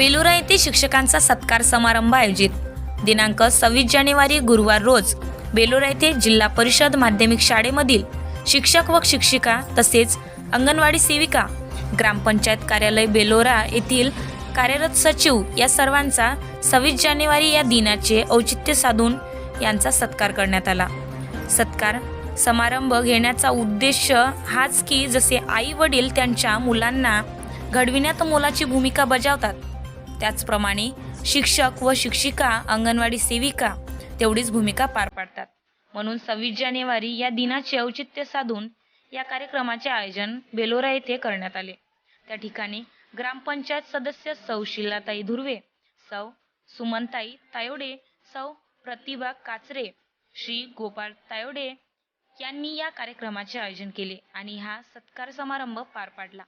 बेलुरा येथे शिक्षकांचा सत्कार समारंभ आयोजित. दिनांक सव्वीस जानेवारी गुरुवार रोज बेलुरा येथे जिल्हा परिषद माध्यमिक शाळेमधील शिक्षक व शिक्षिका तसेच अंगणवाडी सेविका ग्रामपंचायत कार्यालय बेलोरा येथील कार्यरत सचिव या सर्वांचा सव्वीस जानेवारी या दिनाचे औचित्य साधून यांचा सत्कार करण्यात आला. सत्कार समारंभ घेण्याचा उद्देश हाच की जसे आई वडील त्यांच्या मुलांना घडविण्यात मोलाची भूमिका बजावतात त्याचप्रमाणे शिक्षक व शिक्षिका अंगणवाडी सेविका तेवढीच भूमिका पार पाडतात. म्हणून सव्वीस जानेवारी या दिनाचे औचित्य साधून या कार्यक्रमाचे आयोजन बेलोरा येथे करण्यात आले. त्या ठिकाणी ग्रामपंचायत सदस्य सौ शिलाताई धुर्वे सौ सुमनताई तायोडे सौ प्रतिभा काचरे श्री गोपाळ तायोडे यांनी या कार्यक्रमाचे आयोजन केले आणि हा सत्कार समारंभ पार पाडला.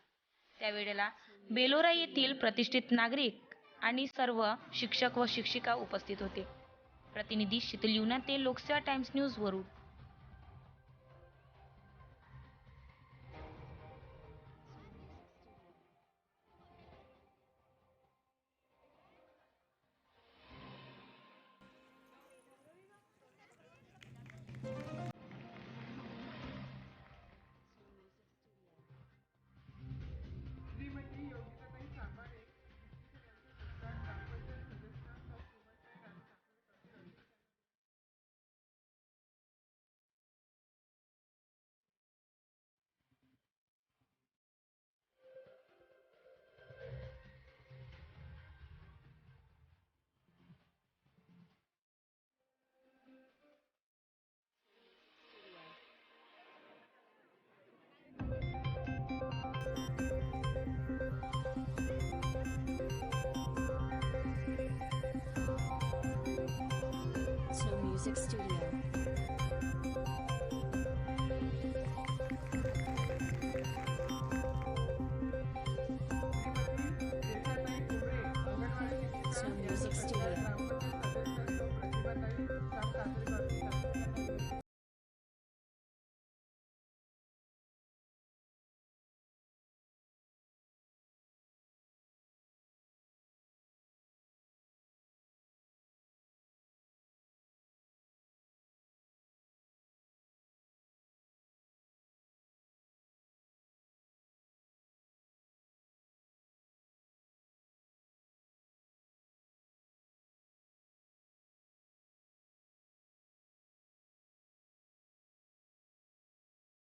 त्यावेळेला बेलोरा येथील प्रतिष्ठित नागरिक आणि सर्व शिक्षक व शिक्षिका उपस्थित होते. प्रतिनिधी शीतल युना ते Loksewa Times News Music Studio. Music Studio.